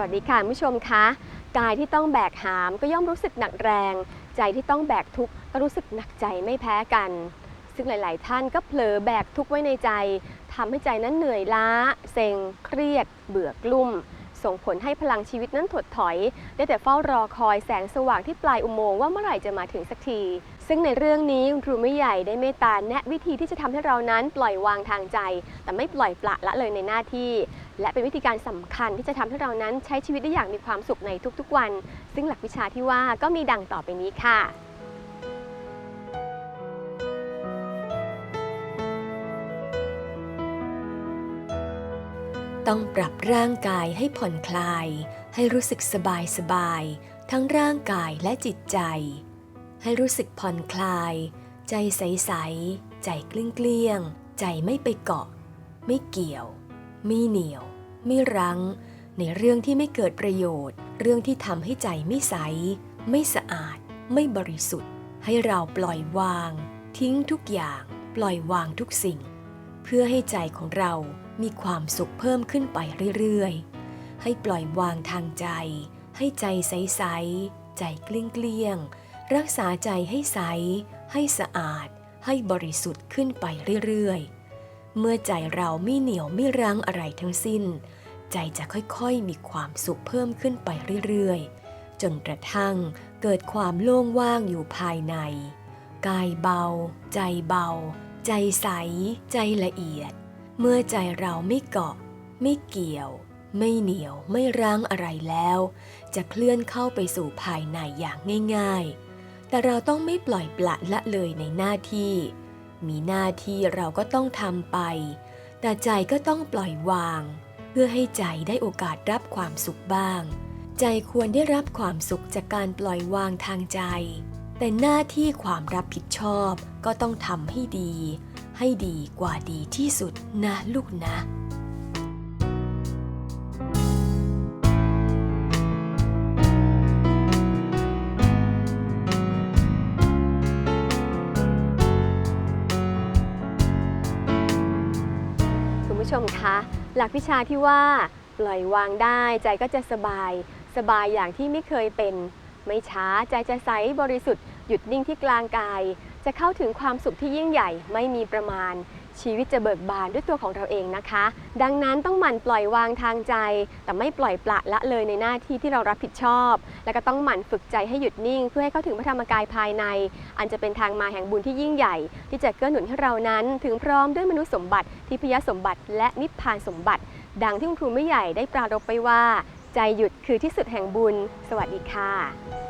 สวัสดีค่ะผู้ชมคะ กายที่ต้องแบกหามก็ย่อมรู้สึกหนักแรง ใจที่ต้องแบกทุกข์ก็รู้สึกหนักใจไม่แพ้กัน ซึ่งหลาย ๆ ท่านก็เผลอแบกทุกข์ไว้ในใจทำให้ใจนั้นเหนื่อยล้า เซ็ง เครียด เบื่อกลุ่ม ส่งผลให้พลังชีวิตนั้นถดถอย ได้แต่เฝ้ารอคอยแสงสว่างที่ปลายอุโมงค์ว่าเมื่อไหร่จะมาถึงสักที ซึ่งในเรื่องนี้ครูไม่ใหญ่ได้เมตตาแนะวิธีที่จะทำให้เรานั้นปล่อยวางทางใจ แต่ไม่ปล่อยปละละเลยในหน้าที่ และเป็นวิธีการสำคัญที่จะทำให้เรานั้นใช้ชีวิตได้อย่างมีความสุขในทุกๆวัน ซึ่งหลักวิชาที่ว่าก็มีดังต่อไปนี้ค่ะ ต้องปรับร่างกายให้ผ่อนคลาย ให้รู้สึกสบายสบายๆทั้งร่างกายและจิตใจ ให้รู้สึกผ่อนคลาย ใจใสๆใจเกลี้ยงๆใจไม่ไปเกาะ ไม่เกี่ยว ไม่เหนียว ไม่รั้ง ในเรื่องที่ไม่เกิดประโยชน์ เรื่องที่ทำให้ใจไม่ใส ไม่สะอาด ไม่บริสุทธิ์ ให้เราปล่อยวาง ทิ้งทุกอย่าง ปล่อยวางทุกสิ่ง เพื่อให้ใจของเรา มีความสุขเพิ่มขึ้นไปเรื่อยๆ ให้ปล่อยวางทางใจ ให้ใจใสๆ ใจเกลี้ยงๆรักษาใจให้ใส ให้สะอาด ให้บริสุทธิ์ขึ้นไปเรื่อยๆ เมื่อใจเราไม่เหนียวไม่รั้งอะไรทั้งสิ้น ใจจะค่อยๆ มีความสุขเพิ่มขึ้นไปเรื่อยๆ จนกระทั่งเกิดความโล่งว่างอยู่ภายใน กายเบา ใจเบา ใจใส ใจละเอียด เมื่อใจเราไม่เกาะ ไม่เกี่ยว ไม่เหนียวไม่รั้งอะไรแล้ว จะเคลื่อนเข้าไปสู่ภายในอย่างง่ายๆ แต่เราต้องไม่ปล่อยปละละเลยในหน้าที่ มีหน้าที่เราก็ต้องทำไป แต่ใจก็ต้องปล่อยวาง เพื่อให้ใจได้โอกาสรับความสุขบ้าง ใจควรได้รับความสุขจากการปล่อยวางทางใจ แต่หน้าที่ความรับผิดชอบก็ต้องทำให้ดี ให้ดีกว่าดีที่สุดนะลูกนะคุณผู้ชมคะหลักวิชาที่ว่าปล่อยวางได้ใจก็จะสบาย สบายอย่างที่ไม่เคยเป็น ไม่ช้าใจจะใสบริสุทธิ์ หยุดนิ่งที่กลางกาย จะเข้าถึงความสุขที่ยิ่งใหญ่ไม่มีประมาณ ชีวิตจะเบิกบานด้วยตัวของเราเองนะคะ ดังนั้นต้องหมั่นปล่อยวางทางใจ แต่ไม่ปล่อยปละละเลยในหน้าที่ที่เรารับผิดชอบ และก็ต้องหมั่นฝึกใจให้หยุดนิ่ง เพื่อให้เข้าถึงพระธรรมกายภายใน อันจะเป็นทางมาแห่งบุญที่ยิ่งใหญ่ ที่จะเกื้อหนุนให้เรานั้น ถึงพร้อมด้วยมนุษย์สมบัติทิพยสมบัติและนิพพานสมบัติ ดังที่คุณครูไม่ใหญ่ได้ปรารภไปว่า ใจหยุดคือที่สุดแห่งบุญ สวัสดีค่ะ